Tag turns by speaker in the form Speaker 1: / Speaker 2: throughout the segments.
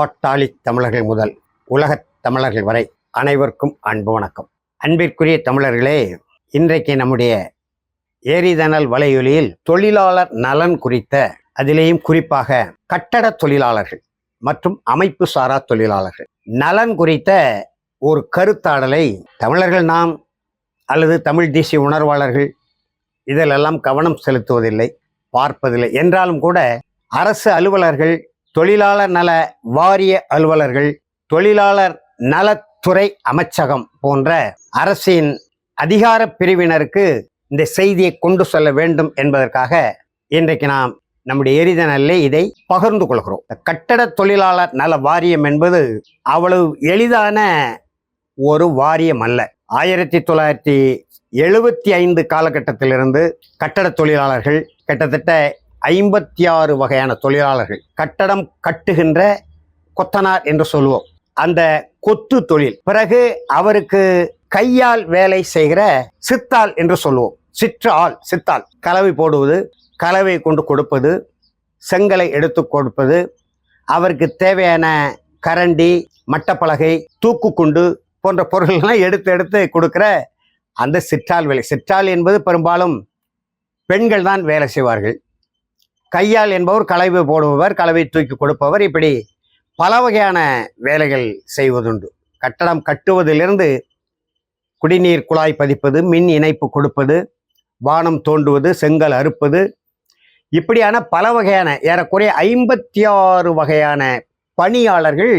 Speaker 1: பாட்டாளி தமிழர்கள் முதல் உலகத் தமிழர்கள் வரை அனைவருக்கும் அன்பு வணக்கம். அன்பிற்குரிய தமிழர்களே இன்றைக்கு நம்முடைய ஏரிதனல் வலையொலியில் தொழிலாளர் நலன் குறித்த அதிலேயும் குறிப்பாக கட்டட தொழிலாளர்கள் மற்றும் அமைப்பு சாரா தொழிலாளர்கள். நலன் குறித்த ஒரு கருத்தாடலை தமிழர்கள் நாம் அல்லது தமிழ் தேசிய உணர்வாளர்கள் இதிலெல்லாம் கவனம் செலுத்துவதில்லை பார்ப்பதில்லை. என்றாலும் கூட அரசு அலுவலர்கள் தொழிலாளர் நல வாரிய அலுவலர்கள் தொழிலாளர் நலத்துறை அமைச்சகம் போன்ற அரசின் அதிகார பிரிவினருக்கு இந்த செய்தியை கொண்டு செல்ல வேண்டும் என்பதற்காக இன்றைக்கு நாம் நம்முடைய எரிதனல்லே இதை பகிர்ந்து கொள்கிறோம். கட்டட தொழிலாளர் நல வாரியம் என்பது அவ்வளவு எளிதான ஒரு வாரியம் அல்ல. ஆயிரத்தி தொள்ளாயிரத்தி எழுபத்தி ஐந்து காலகட்டத்திலிருந்து கட்டட தொழிலாளர்கள் கிட்டத்தட்ட ஐம்பத்தி ஆறு வகையான தொழிலாளர்கள் கட்டடம் கட்டுகின்ற கொத்தனார் என்று சொல்லுவோம். அந்த கொத்து தொழில் பிறகு அவருக்கு கையால் வேலை செய்கிற சித்தாள் என்று சொல்லுவோம். சிற்று ஆள் சித்தாள். கலவை போடுவது கலவை கொண்டு கொடுப்பது செங்கலை எடுத்து கொடுப்பது அவருக்கு தேவையான கரண்டி மட்டப்பலகை தூக்குக்குண்டு போன்ற பொருள்கள்லாம் எடுத்து எடுத்து கொடுக்குற அந்த சிற்றாள் வேலை. சிற்றாள் என்பது பெரும்பாலும் பெண்கள் தான் வேலை செய்வார்கள். கையால் என்பவர் கலவை போடுபவர் கலவை தூக்கி கொடுப்பவர். இப்படி பல வகையான வேலைகள் செய்வதுண்டு. கட்டடம் கட்டுவதிலிருந்து குடிநீர் குழாய் பதிப்பது மின் இணைப்பு கொடுப்பது வானம் தோண்டுவது செங்கல் அறுப்பது. இப்படியான பல வகையான ஏறக்குறைய ஐம்பத்தி ஆறு வகையான பணியாளர்கள்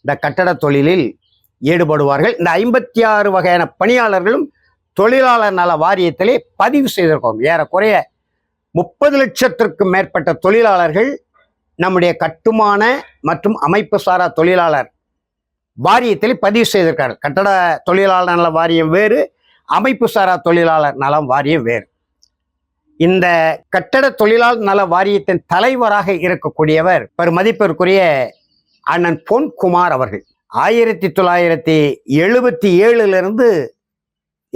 Speaker 1: இந்த கட்டட தொழிலில் ஈடுபடுவார்கள். இந்த ஐம்பத்தி ஆறு வகையான பணியாளர்களும் தொழிலாளர் நல வாரியத்திலே பதிவு செய்திருக்கோம். ஏறக்குறைய முப்பது லட்சத்திற்கும் மேற்பட்ட தொழிலாளர்கள் நம்முடைய கட்டுமான மற்றும் அமைப்பு சாரா தொழிலாளர் வாரியத்தில் பதிவு செய்திருக்கார்கள். கட்டட தொழிலாளர் நல வாரியம் வேறு அமைப்பு சாரா தொழிலாளர் நலம் வாரியம் வேறு. இந்த கட்டட தொழிலாளர் நல வாரியத்தின் தலைவராக இருக்கக்கூடியவர் பெருமதிப்பிற்குரிய அண்ணன் பொன் குமார் அவர்கள். ஆயிரத்தி தொள்ளாயிரத்தி எழுபத்தி ஏழுலேருந்து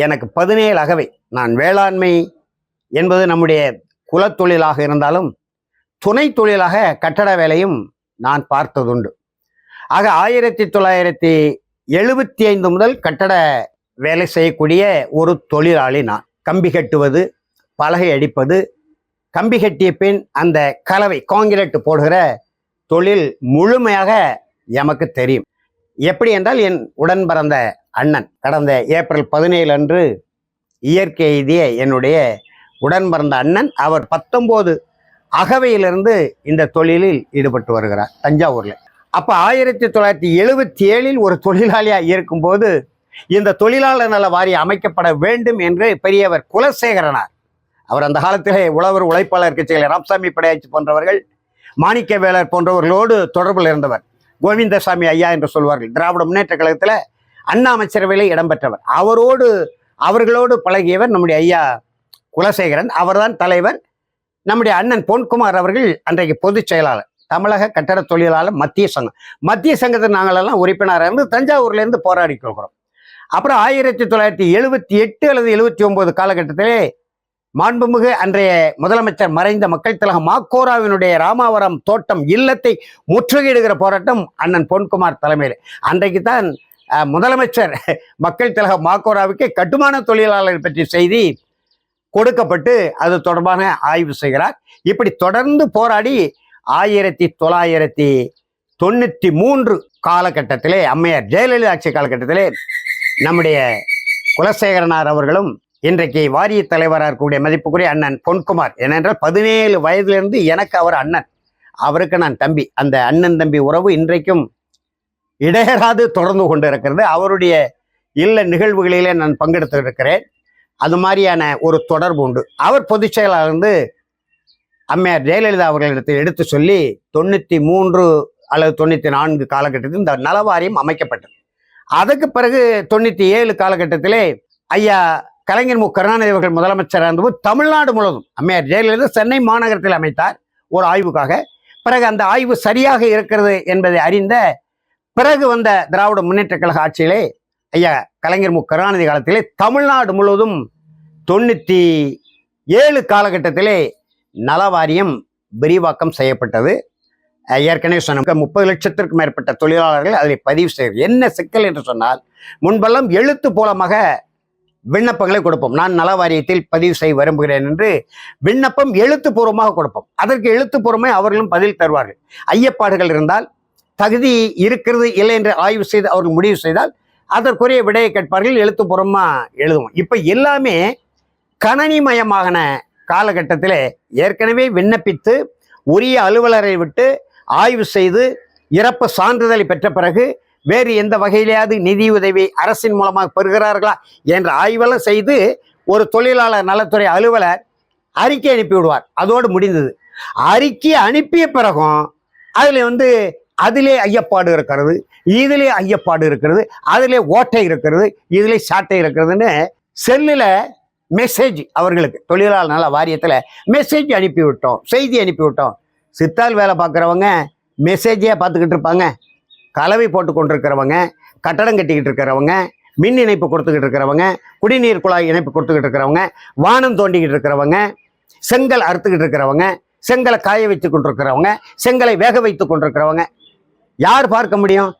Speaker 1: எனக்கு பதினேழு அகவை நான் வேளாண்மை என்பது நம்முடைய குலத்தொழிலாக இருந்தாலும் துணை தொழிலாக கட்டட வேலையும் நான் பார்த்ததுண்டு. ஆக ஆயிரத்தி தொள்ளாயிரத்தி எழுபத்தி ஐந்து முதல் கட்டட வேலை செய்யக்கூடிய ஒரு தொழிலாளி நான். கம்பி கட்டுவது பலகை அடிப்பது கம்பி கட்டிய பின் அந்த கலவை காங்கிரீட் போடுகிற தொழில் முழுமையாக எமக்கு தெரியும். எப்படி என்றால் என் உடன் பிறந்த அண்ணன் கடந்த ஏப்ரல் பதினேழு அன்று இயற்கை எழுதிய என்னுடைய உடன் பிறந்த அண்ணன் அவர் பத்தொம்போது அகவையிலிருந்து இந்த தொழிலில் ஈடுபட்டு வருகிறார் தஞ்சாவூரில். அப்போ ஆயிரத்தி தொள்ளாயிரத்தி எழுபத்தி ஏழில் ஒரு தொழிலாளியாக இருக்கும்போது இந்த தொழிலாளர் நல வாரியம் அமைக்கப்பட வேண்டும் என்று பெரியவர் குலசேகரனார். அவர் அந்த காலத்திலே உழவர் உழைப்பாளர் கட்சிகள் ராமசாமி படையாச்சி போன்றவர்கள் மாணிக்கவேலர் போன்றவர்களோடு தொடர்பில் இருந்தவர். கோவிந்தசாமி ஐயா என்று சொல்வார்கள். திராவிட முன்னேற்ற கழகத்தில் அண்ணா அமைச்சரவையில் இடம்பெற்றவர். அவரோடு அவர்களோடு பழகியவர் நம்முடைய ஐயா குலசேகரன் அவர்தான் தலைவர். நம்முடைய அண்ணன் பொன்குமார் அவர்கள் அன்றைக்கு பொதுச் செயலாளர். தமிழக கட்டட தொழிலாளர் மத்திய சங்கம். மத்திய சங்கத்தில் நாங்களெல்லாம் உறுப்பினராக இருந்து தஞ்சாவூர்லேருந்து போராடி கொள்கிறோம். அப்புறம் ஆயிரத்தி தொள்ளாயிரத்தி எழுபத்தி எட்டு அல்லது எழுபத்தி ஒன்பது காலகட்டத்திலே மாண்புமிகு அன்றைய முதலமைச்சர் மறைந்த மக்கள் திலகம் மாக்கோராவினுடைய ராமாவரம் தோட்டம் இல்லத்தை முற்றுகையிடுகிற போராட்டம் அண்ணன் பொன்குமார் தலைமையில். அன்றைக்கு தான் முதலமைச்சர் மக்கள் திலகம் மாக்கோராவுக்கு கட்டுமான தொழிலாளர்கள் பற்றிய செய்தி கொடுக்கப்பட்டு அது தொடர்பான ஆய்வு செய்கிறார். இப்படி தொடர்ந்து போராடி ஆயிரத்தி தொள்ளாயிரத்தி தொண்ணூற்றி மூன்று காலகட்டத்திலே அம்மையார் ஜெயலலிதா ஆட்சி காலகட்டத்திலே நம்முடைய குலசேகரனார் அவர்களும் இன்றைக்கு வாரிய தலைவராக இருக்கக்கூடிய மதிப்புக்குரிய அண்ணன் பொன்குமார். ஏனென்றால் பதினேழு வயதிலிருந்து எனக்கு அவர் அண்ணன். அவருக்கு நான் தம்பி. அந்த அண்ணன் தம்பி உறவு இன்றைக்கும் இடையராது தொடர்ந்து கொண்டு இருக்கிறது அவருடைய இல்ல நிகழ்வுகளிலே நான் பங்கெடுத்து இருக்கிறேன் அது மாதிரியான ஒரு தொடர்பு உண்டு. அவர் பொதுச் செயலாளர் வந்து அம்மையார் ஜெயலலிதா அவர்களிடத்தில் எடுத்து சொல்லி தொண்ணூற்றி மூன்று அல்லது தொண்ணூற்றி நான்கு காலகட்டத்தில் இந்த நலவாரியம் அமைக்கப்பட்டது. அதுக்கு பிறகு தொண்ணூற்றி ஏழு காலகட்டத்திலே ஐயா கலைஞர் மு. கருணாநிதி அவர்கள் முதலமைச்சராக இருந்தபோது தமிழ்நாடு முழுவதும் அம்மையார் ஜெயலலிதா சென்னை மாநகரத்தில் அமைத்தார் ஒரு ஆய்வுக்காக. பிறகு அந்த ஆய்வு சரியாக இருக்கிறது என்பதை அறிந்த பிறகு வந்த திராவிட முன்னேற்ற கழக ஆட்சியிலே ஐயா கலைஞர் மு. கருணாநிதி காலத்திலே தமிழ்நாடு முழுவதும் தொண்ணூற்றி ஏழு காலகட்டத்திலே நலவாரியம் விரிவாக்கம் செய்யப்பட்டது. ஏற்கனவே சொன்ன முப்பது லட்சத்திற்கும் மேற்பட்ட தொழிலாளர்கள் அதில் பதிவு செய்ய என்ன சிக்கல் என்று சொன்னால் முன்பெல்லாம் எழுத்து மூலமாக விண்ணப்பங்களை கொடுப்போம். நான் நல வாரியத்தில் பதிவு செய்ய விரும்புகிறேன் என்று விண்ணப்பம் எழுத்துப்பூர்வமாக கொடுப்போம். அதற்கு எழுத்துப்பூர்வமே அவர்களும் பதில் தருவார்கள். ஐயப்பாடுகள் இருந்தால் தகுதி இருக்கிறது இல்லை என்று ஆய்வு செய்து அவர்கள் முடிவு செய்தால் அதற்குரிய விடையை கேட்பார்கள். எழுத்துப்புறமாக எழுதுவோம். இப்போ எல்லாமே கணனிமயமாகன காலகட்டத்தில் ஏற்கனவே விண்ணப்பித்து உரிய அலுவலரை விட்டு ஆய்வு செய்து இறப்பு சான்றிதழை பெற்ற பிறகு வேறு எந்த வகையிலேயாவது நிதி உதவி அரசின் மூலமாக பெறுகிறார்களா என்ற ஆய்வெல்லாம் செய்து ஒரு தொழிலாளர் நலத்துறை அலுவலர் அறிக்கை அனுப்பி விடுவார் அதோடு முடிந்தது. அறிக்கை அனுப்பிய பிறகும் அதில் வந்து அதிலே ஐயப்பாடு இருக்கிறது. இதிலே ஐயப்பாடு இருக்கிறது அதிலே ஓட்டை இருக்கிறது இதிலே சாட்டை இருக்கிறதுன்னு செல்லில் மெசேஜ் அவர்களுக்கு தொழிலாளர் நல வாரியத்தில் மெசேஜ் அனுப்பி விட்டோம் செய்தி அனுப்பி விட்டோம் சித்தால் வேலை பார்க்குறவங்க மெசேஜே பார்த்துக்கிட்டு இருப்பாங்க. கலவை போட்டு கொண்டிருக்கிறவங்க கட்டடம் கட்டிக்கிட்டு இருக்கிறவங்க மின் இணைப்பு கொடுத்துக்கிட்டு இருக்கிறவங்க குடிநீர் குழாய் இணைப்பு கொடுத்துக்கிட்டு இருக்கிறவங்க வானம் தோண்டிக்கிட்டு இருக்கிறவங்க செங்கல் அறுத்துக்கிட்டு இருக்கிறவங்க செங்கலை காய வைத்து கொண்டிருக்கிறவங்க செங்கலை வேக வைத்து கொண்டிருக்கிறவங்க. யார் பார்க்க முடியும்?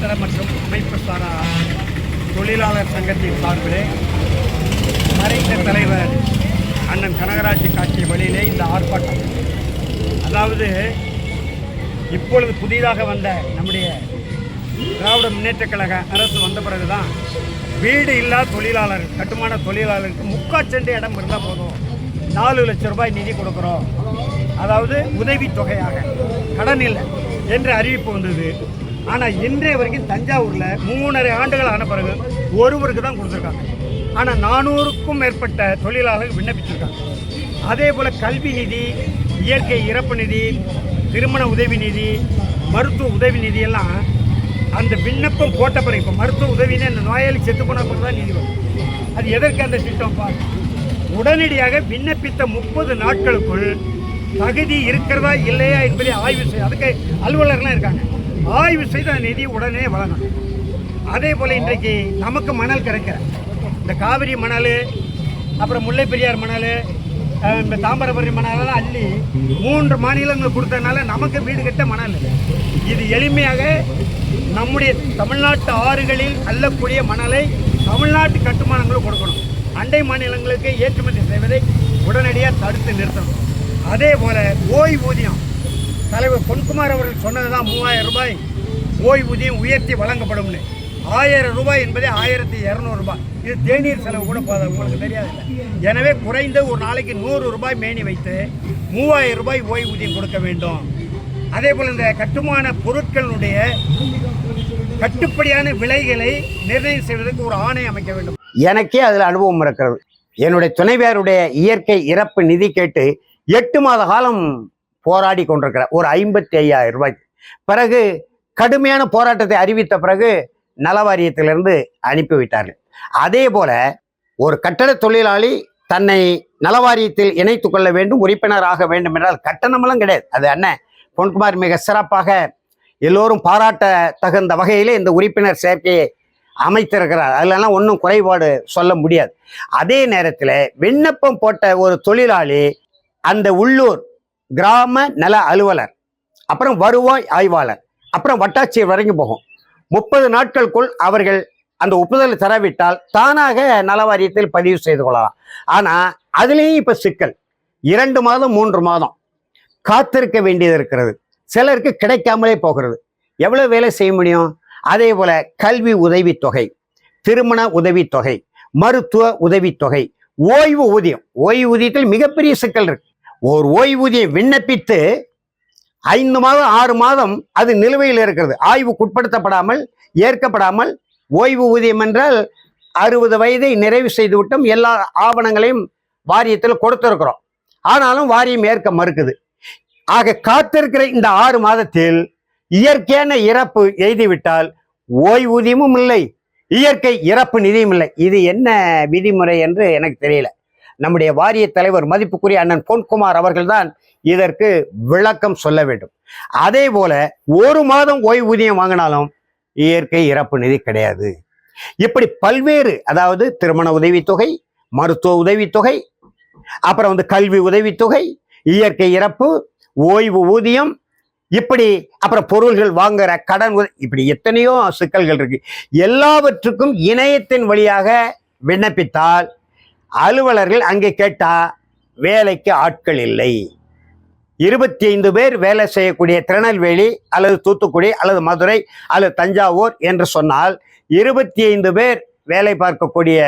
Speaker 2: நடுத்தர மற்றும் அமைப்பு சாரா தொழிலாளர் சங்கத்தின் சார்பிலே மறைந்த தலைவர் அண்ணன் கனகராஜ் காட்சி வழியிலே இந்த ஆர்ப்பாட்டம். அதாவது இப்பொழுது புதிதாக வந்த நம்முடைய திராவிட முன்னேற்ற கழக அரசு வந்த பிறகுதான் வீடு இல்லா தொழிலாளர் கட்டுமான தொழிலாளருக்கு முக்காச்சண்டு இடம் இருந்தால் போதும். நாலு லட்சம் ரூபாய் நிதி கொடுக்குறோம். அதாவது உதவித் தொகையாக கடன் இல்லை. என்ற அறிவிப்பு வந்தது. ஆனால் இன்றைய வரைக்கும் தஞ்சாவூரில் மூணரை ஆண்டுகள் ஆன பிறகு ஒருவருக்கு தான் கொடுத்துருக்காங்க. ஆனால் நானூறுக்கும் மேற்பட்ட தொழிலாளர்கள் விண்ணப்பிச்சிருக்காங்க. அதே போல் கல்வி நிதி இயற்கை இறப்பு நிதி திருமண உதவி நிதி மருத்துவ உதவி நிதி எல்லாம் அந்த விண்ணப்பம் போட்ட பிறகு இப்போ மருத்துவ உதவின்னு அந்த நோயாளி செத்து போன பிறகு தான் நிதி வரும். அது எதற்கு அந்த திட்டம் பார்? உடனடியாக விண்ணப்பித்த முப்பது நாட்களுக்குள் தகுதி இருக்கிறதா இல்லையா என்பதை ஆய்வு செய்ய அதுக்கு அலுவலர்லாம் இருக்காங்க. ஆய்வு செய்து அந்த நிதி உடனே வழங்கணும். அதே போல் இன்றைக்கு நமக்கு மணல் கிடைக்கிற இந்த காவிரி மணல் அப்புறம் முல்லை பெரியார் மணல் இந்த தாமிரபரணி மணலெல்லாம் அள்ளி மூன்று மாநிலங்கள் கொடுத்ததுனால நமக்கு வீடு கட்ட மணல் இல்லை. இது எளிமையாக நம்முடைய தமிழ்நாட்டு ஆறுகளில் அள்ளக்கூடிய மணலை தமிழ்நாட்டு கட்டுமானங்களும் கொடுக்கணும். அண்டை மாநிலங்களுக்கு ஏற்றுமதி செய்வதை உடனடியாக தடுத்து நிறுத்தணும். அதே போல ஓய்வூதியம் தலைவர் பொன்குமார் அவர்கள் சொன்னதுதான் மூவாயிரம் ரூபாய் ஓய்வூதியம் உயர்த்தி வழங்கப்படும்னு. ஆயிரம் ரூபாய் என்பதே ஆயிரத்தி இரநூறுபா இது தேநீர் செலவு கூட போதாது உங்களுக்கு தெரியாது. எனவே குறைந்த ஒரு நாளைக்கு நூறு ரூபாய் மேனி வைத்து மூவாயிரம் ரூபாய் ஓய்வூதியம் கொடுக்க வேண்டும். அதே போல் இந்த கட்டுமான பொருட்களுடைய கட்டுப்படியான விலைகளை நிர்ணயம் செய்வதற்கு ஒரு ஆணை அமைக்க வேண்டும்.
Speaker 1: எனக்கே அதில் அனுபவம் இருக்கிறது. என்னுடைய துணைவியாருடைய இயற்கை இறப்பு நிதி கேட்டு எட்டு மாத காலம் போராடி கொண்டிருக்கிறார். ஒரு ஐம்பத்தி ஐயாயிரம் ரூபாய். பிறகு கடுமையான போராட்டத்தை அறிவித்த பிறகு நலவாரியத்திலிருந்து வாரியத்திலிருந்து வைத்தார்கள் அதே போல ஒரு கட்டட தொழிலாளி தன்னை நலவாரியத்தில் இணைத்து கொள்ள வேண்டும் உறுப்பினராக வேண்டும் என்றால் கட்டணமெல்லாம் கிடையாது. அது அண்ணன் பொன்குமார் மிக சிறப்பாக எல்லோரும் பாராட்ட தகுந்த வகையிலே இந்த உறுப்பினர் சேர்க்கையை அமைத்திருக்கிறார். அதுலலாம் ஒன்றும் குறைபாடு சொல்ல முடியாது. அதே நேரத்தில் விண்ணப்பம் போட்ட ஒரு தொழிலாளி அந்த உள்ளூர் கிராம நல அலுவலர் அப்புறம் வருவாய் ஆய்வாளர் அப்புறம் வட்டாட்சியர் வரைக்கும் போகும். முப்பது நாட்களுக்குள் அவர்கள் அந்த ஒப்புதல் தரவிட்டால் தானாக நலவாரியத்தில் பதிவு செய்து கொள்ளலாம். ஆனால் அதுலேயும் இப்போ சிக்கல். இரண்டு மாதம் மூன்று மாதம். காத்திருக்க வேண்டியது இருக்கிறது. சிலருக்கு கிடைக்காமலே போகிறது. எவ்வளோ வேலை செய்ய முடியும்? அதே போல கல்வி உதவித்தொகை திருமண உதவித்தொகை மருத்துவ உதவித்தொகை ஓய்வு ஊதியம். ஓய்வூதியத்தில் மிகப்பெரிய சிக்கல் இருக்கு. ஒரு ஓய்வூதியம் விண்ணப்பித்து ஐந்து மாதம் ஆறு மாதம் அது நிலுவையில் இருக்கிறது. ஆய்வுக்குட்படுத்தப்படாமல் ஏற்கப்படாமல் ஓய்வு ஊதியம் என்றால் அறுபது வயதை நிறைவு செய்துவிட்டும் எல்லா ஆவணங்களையும் வாரியத்தில் கொடுத்திருக்கிறோம். ஆனாலும் வாரியம் ஏற்க மறுக்குது. ஆக காத்திருக்கிற இந்த ஆறு மாதத்தில் இயற்கையான இறப்பு எழுதிவிட்டால் ஓய்வூதியமும் இல்லை இயற்கை இறப்பு நிதியும் இல்லை. இது என்ன விதிமுறை என்று எனக்கு தெரியல. நம்முடைய வாரிய தலைவர் மதிப்புக்குரிய அண்ணன் பொன்குமார் அவர்கள்தான் இதற்கு விளக்கம் சொல்ல வேண்டும். அதே போல ஒரு மாதம் ஓய்வூதியம் வாங்கினாலும் இயற்கை இறப்பு நிதி கிடையாது. இப்படி பல்வேறு அதாவது திருமண உதவித்தொகை மருத்துவ உதவித்தொகை அப்புறம் வந்து கல்வி உதவித்தொகை இயற்கை இறப்பு ஓய்வு ஊதியம் இப்படி அப்புறம் பொருள்கள் வாங்குற கடன் இப்படி எத்தனையோ சிக்கல்கள் இருக்கு. எல்லாவற்றுக்கும் இணையத்தின் வழியாக விண்ணப்பித்தால் அலுவலர்கள் அங்கே கேட்டா வேலைக்கு ஆட்கள் இல்லை. இருபத்தி ஐந்து பேர் வேலை செய்யக்கூடிய திருநெல்வேலி அல்லது தூத்துக்குடி அல்லது மதுரை அல்லது தஞ்சாவூர் என்று சொன்னால் இருபத்தி ஐந்து பேர் வேலை பார்க்கக்கூடிய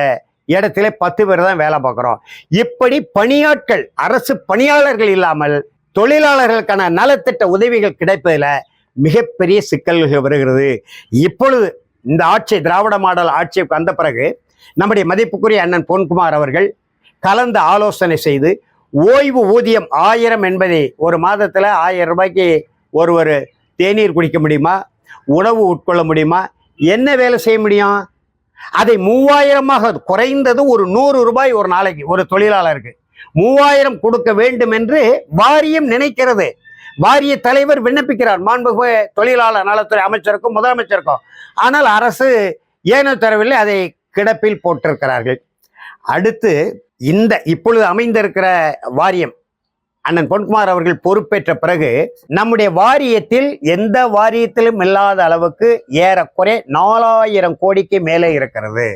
Speaker 1: இடத்துல பத்து பேர் தான் வேலை பார்க்குறோம். இப்படி பணியாட்கள் அரசு பணியாளர்கள் இல்லாமல் தொழிலாளர்களுக்கான நலத்திட்ட உதவிகள் கிடைப்பதில் மிகப்பெரிய சிக்கல்கள் வருகிறது. இப்பொழுது இந்த ஆட்சி திராவிட மாடல் ஆட்சிக்கு வந்த பிறகு நம்முடைய மதிப்புக்குரிய அண்ணன் பொன்குமார் அவர்கள் கலந்து ஆலோசனை செய்து ஓய்வு ஊதியம் ஆயிரம் என்பதை ஒரு மாதத்தில் ஆயிரம் ரூபாய்க்கு ஒருவர் தேநீர் குடிக்க முடியுமா? உணவு உட்கொள்ள முடியுமா? என்ன வேலை செய்ய முடியும்? அதை மூவாயிரமாக குறைந்தது ஒரு நூறு ரூபாய் ஒரு நாளைக்கு ஒரு தொழிலாளருக்கு. மூவாயிரம் கொடுக்க வேண்டும் என்று வாரியம் நினைக்கிறது. வாரிய தலைவர் விண்ணப்பிக்கிறார். மாண்புமிகு தொழிலாளர் நலத்துறை அமைச்சருக்கும் முதலமைச்சருக்கும். ஆனால் அரசு ஏனோ தரவில்லை அதை கிடப்பில் போட்டிருக்கிறார்கள். அடுத்து இந்த இப்பொழுது அமைந்திருக்கிற வாரியம் அண்ணன் பொன்குமார் அவர்கள் பொறுப்பேற்ற பிறகு நம்முடைய வாரியத்தில் எந்த வாரியத்திலும் இல்லாத அளவுக்கு ஏறக்குறை நாலாயிரம் கோடிக்கு மேலே இருக்கிறது.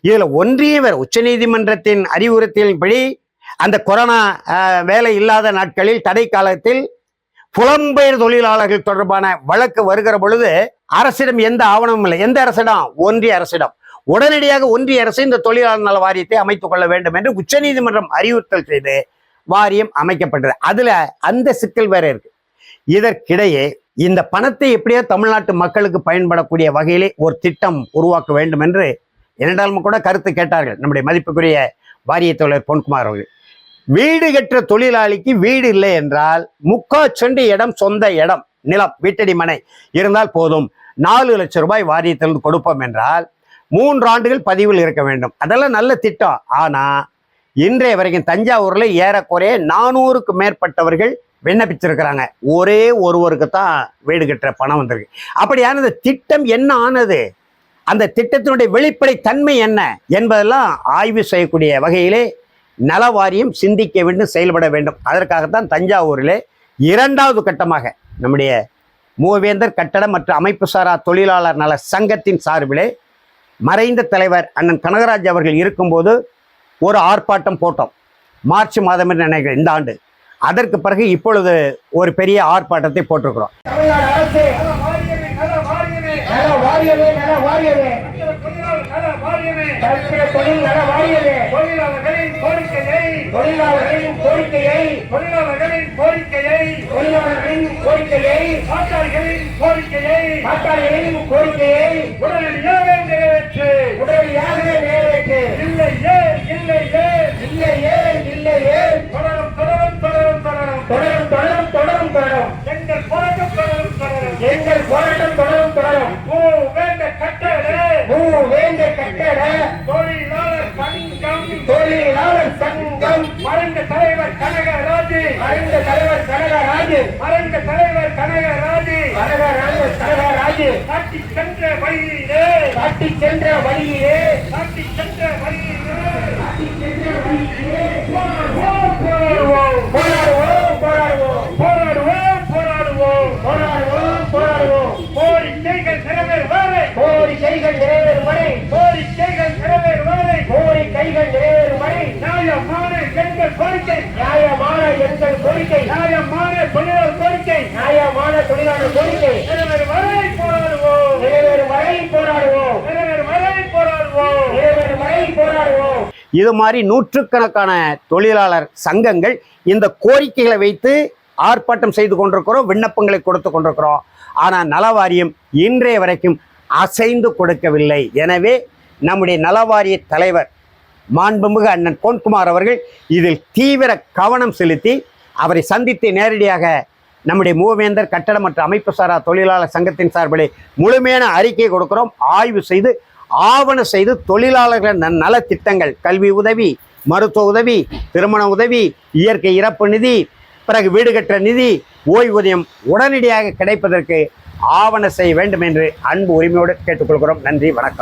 Speaker 1: இதில் ஒன்றிய வேறு உச்சநீதிமன்றத்தின் அறிவுறுத்தலின்படி அந்த கொரோனா வேலை இல்லாத நாட்களில் தடை காலத்தில் புலம்பெயர் தொழிலாளர்கள் தொடர்பான வழக்கு வருகிற பொழுது அரசிடம் எந்த ஆவணமும் இல்லை. எந்த அரசிடம்? ஒன்றிய அரசிடம். உடனடியாக ஒன்றிய அரசு இந்த தொழிலாளர் நல வாரியத்தை அமைத்துக் கொள்ள வேண்டும் என்று உச்சநீதிமன்றம் அறிவுறுத்தல் செய்து வாரியம் அமைக்கப்பட்டது. அதுல அந்த சிக்கல் வேற இருக்கு. இதற்கிடையே இந்த பணத்தை எப்படியோ தமிழ்நாட்டு மக்களுக்கு பயன்படக்கூடிய வகையிலே ஒரு திட்டம் உருவாக்க வேண்டும் என்று இரண்டாலும் கூட கருத்து கேட்டார்கள். நம்முடைய மதிப்புக்குரிய வாரிய தொழிலர் பொன்குமார் அவர்கள். வீடு கற்ற தொழிலாளிக்கு வீடு இல்லை என்றால் முக்கா செண்டு இடம் சொந்த இடம் நிலம் வீட்டடி மனை இருந்தால் போதும். நாலு லட்சம் ரூபாய் வாரியத்திலிருந்து கொடுப்போம் என்றால் மூன்று ஆண்டுகள் பதிவில் இருக்க வேண்டும். அதெல்லாம் நல்ல திட்டம். ஆனால் இன்றைய வரைக்கும் தஞ்சாவூரில் ஏறக்குறைய நானூறுக்கு மேற்பட்டவர்கள் விண்ணப்பிச்சிருக்கிறாங்க. ஒரே ஒருவருக்கு தான் வீடு கட்டுற பணம் வந்திருக்கு. அப்படியான இந்த திட்டம் என்ன ஆனது? அந்த திட்டத்தினுடைய வெளிப்படை தன்மை என்ன என்பதெல்லாம் ஆய்வு செய்யக்கூடிய வகையிலே நல வாரியம் சிந்திக்க வேண்டும் செயல்பட வேண்டும். அதற்காகத்தான் தஞ்சாவூரிலே இரண்டாவது கட்டமாக நம்முடைய மூவேந்தர் கட்டடம் மற்றும் அமைப்பு சாரா தொழிலாளர் நல சங்கத்தின் சார்பிலே மறைந்த தலைவர் அண்ணன் கனகராஜ் அவர்கள் இருக்கும்போது ஒரு ஆர்ப்பாட்டம் போட்டோம். மார்ச் மாதம் என்று நினைக்கிறேன் இந்த ஆண்டு. அதற்கு பிறகு இப்பொழுது ஒரு பெரிய ஆர்ப்பாட்டத்தை போட்டிருக்கிறோம்.
Speaker 3: எங்கள் போராட்டம் தொடரும் தொடரும்.
Speaker 2: ஓ வேண்ட கட்டளை
Speaker 3: மூ வேண்ட கட்டட.
Speaker 2: தொழிலாளர் சங்கம்.
Speaker 3: தொழிலாளர் சங்கம்.
Speaker 2: மறைந்த தலைவர் கனகராஜு.
Speaker 3: மறைந்த தலைவர் கனகராஜு.
Speaker 2: மறைந்த தலைவர் கனகராஜு.
Speaker 3: கனகராஜு கனகராஜு.
Speaker 2: காட்டி சென்ற வழியிலே.
Speaker 3: காட்டி சென்ற வழியிலே
Speaker 2: காட்டி சென்ற வழியிலே
Speaker 3: காட்டி சென்ற வழியிலே
Speaker 2: போராடுவோம்
Speaker 3: போராடுவோம் போராடுவோம்
Speaker 2: போராடுவோம் போராடுவோம்
Speaker 3: போராடுவோம் போராடுவோம்
Speaker 2: கோரிக்கைகள் நிறைவேறுவரை
Speaker 3: கோரிக்கைகள் நிறைவேறும் வரை
Speaker 2: கோரிக்கைகள் நிறைவேறுவரை
Speaker 3: கோரிக்கைகள் நிறைவேறும் வரை
Speaker 2: நியாயமான எங்கள் கோரிக்கை.
Speaker 3: நியாயமான எங்கள் கோரிக்கை.
Speaker 2: நியாயமான தொழிலாளர் கோரிக்கை.
Speaker 3: நியாயமான தொழிலாளர் கோரிக்கை.
Speaker 2: நிறைவேறும் வரை போராடுவோம்.
Speaker 3: நிறைவேறும் வரை போராடுவோம்.
Speaker 2: நிறைவேறும் வரை போராடுவோம்.
Speaker 3: நிறைவேறும் வரை போராடுவோம்.
Speaker 1: இது மாதிரி நூற்றுக்கணக்கான தொழிலாளர் சங்கங்கள் இந்த கோரிக்கைகளை வைத்து ஆர்ப்பாட்டம் செய்து கொண்டிருக்கிறோம் விண்ணப்பங்களை கொடுத்து கொண்டிருக்கிறோம். ஆனால் நலவாரியம் இன்றைய வரைக்கும் அசைந்து கொடுக்கவில்லை. எனவே நம்முடைய நலவாரிய தலைவர் மாண்புமிகு அண்ணன் பொன்குமார் அவர்கள் இதில் தீவிர கவனம் செலுத்தி அவரை சந்தித்து நேரடியாக நம்முடைய மூவேந்தர் கட்டட மற்றும் அமைப்பு சாரா தொழிலாளர் சங்கத்தின் சார்பிலே முழுமையான அறிக்கை கொடுக்கிறோம். ஆய்வு செய்து ஆவண செய்து தொழிலாளர்கள் ந- நலத்திட்டங்கள் கல்வி உதவி மருத்துவ உதவி திருமண உதவி இயற்கை இறப்பு நிதி பிறகு வீடு கட்டுற நிதி ஓய்வூதியம் உடனடியாக கிடைப்பதற்கு ஆவண செய்ய வேண்டும் என்று அன்பு உரிமையோடு கேட்டுக்கொள்கிறோம். நன்றி வணக்கம்.